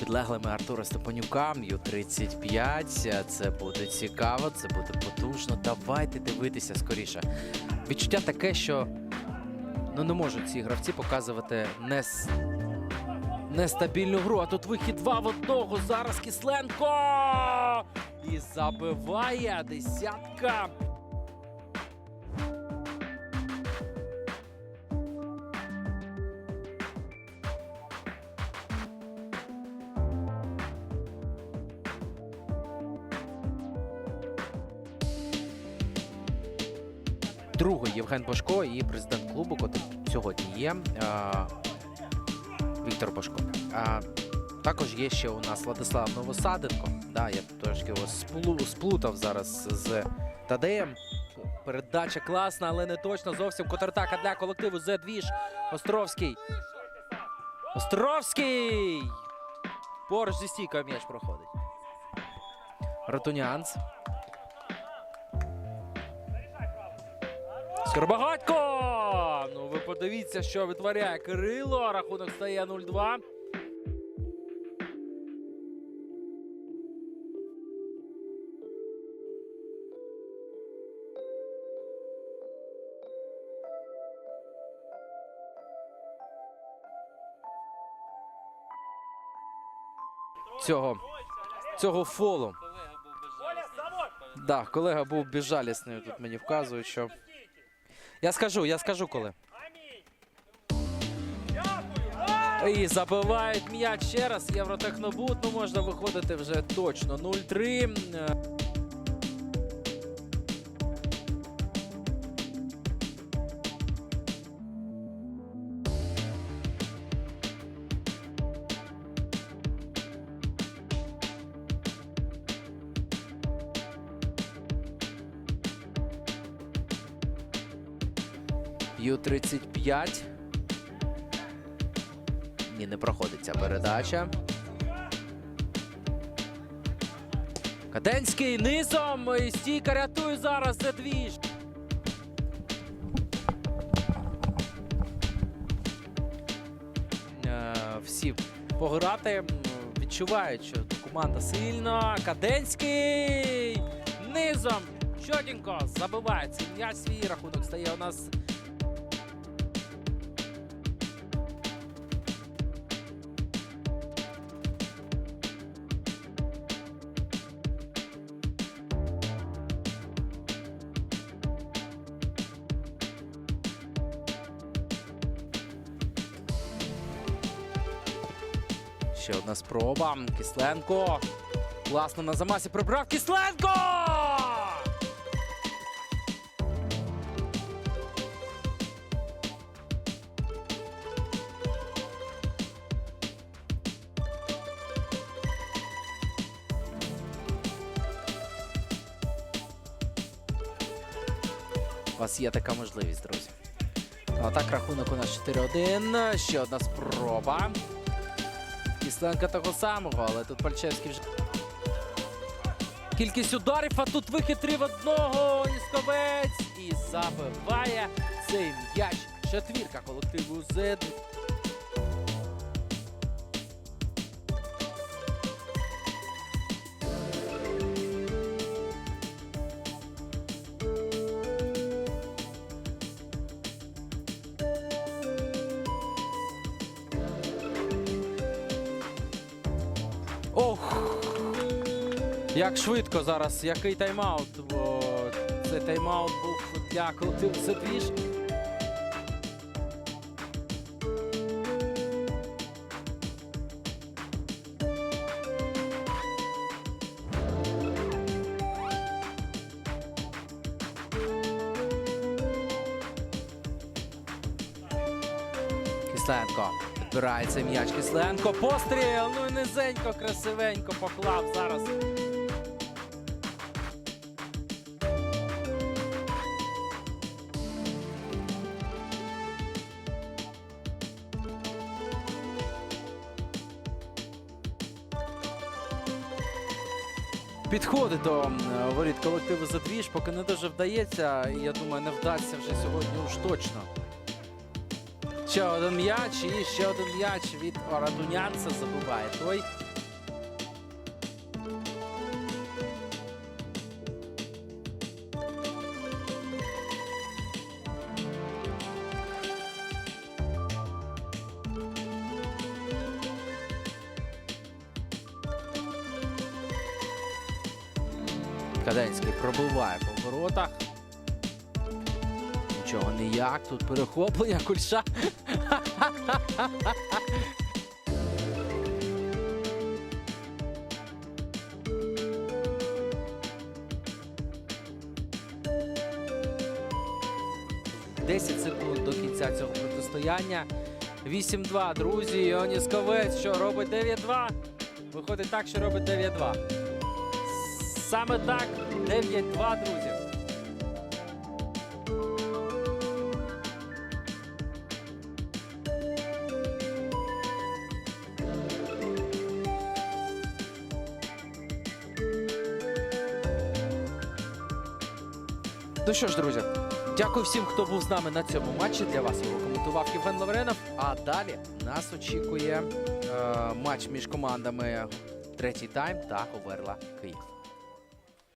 підлеглими Артура Степанюка. Ю-35. Це буде цікаво, це буде потужно. Давайте дивитися скоріше. Відчуття таке, що ну, не можуть ці гравці показувати нес... нестабільну гру. А тут вихід два в одного. Зараз Кисленко! І забиває десятка. Другий Євген Бошко і президент клубу, котрий сьогодні є. Віктор Бошко. А, також є ще у нас Владислав Новосаденко. Да, я трошки його сплутав зараз з Тадеєм. Передача класна, але не точно зовсім. Контратака для колективу Зедвіж. Островський. Островський! Поруч зі стійкою м'яч проходить. Ратунянц. Скорбагатько! Ну ви подивіться, що витворяє Кирило. Рахунок стає 0-2. Цього, цього фолу. Да, колега був безжалісною. Тут мені вказують, що. Я скажу, я скажу коли. І забивають м'яч ще раз. Євротехнобут. Ну можна виходити вже точно. 0-3. Е, Ю-35. Ні, не проходить ця передача. Каденський низом. Стійка рятує зараз це двіж. Е, Всі пограти відчувають, що команда сильна. Каденський низом. Чотенько забиває цей. Свій рахунок стає у нас Ще одна спроба. Кисленко. Класно на замасі прибрав Кисленко! У вас є така можливість, друзі. А так рахунок у нас 4-1. Ще одна спроба. Кисленка того самого, але тут Пальчевський вже. Кількість ударів, а тут вихитрів одного. Ісковець і забиває цей м'яч. Четвірка колективу Z. Ох! Як швидко зараз, який тайм-аут. Бо Цей тайм-аут був для колективу Сетвіж. Кисленко. Підбирається м'яч Кисленко. Постріл. Ну і низенько, красивенько поклав зараз. Підходить до воріт колективу Задвіж, поки не дуже вдається. І я думаю, не вдасться вже сьогодні уж точно. Ще один м'яч і ще один м'яч від Орадунянца забиває той. Каденський пробиває по воротах. Нічого ніяк. Тут перехоплення кульша. Десять секунд до кінця цього протистояння. 8-2, друзі. Іоніс Ковець, що робить 9-2. Виходить так, що робить 9-2. Саме так, 9-2, друзі. Ну що ж, друзі, дякую всім, хто був з нами на цьому матчі. Для вас його коментував Євген Лавренов. А далі нас очікує е, матч між командами третій тайм та Оверла Київ.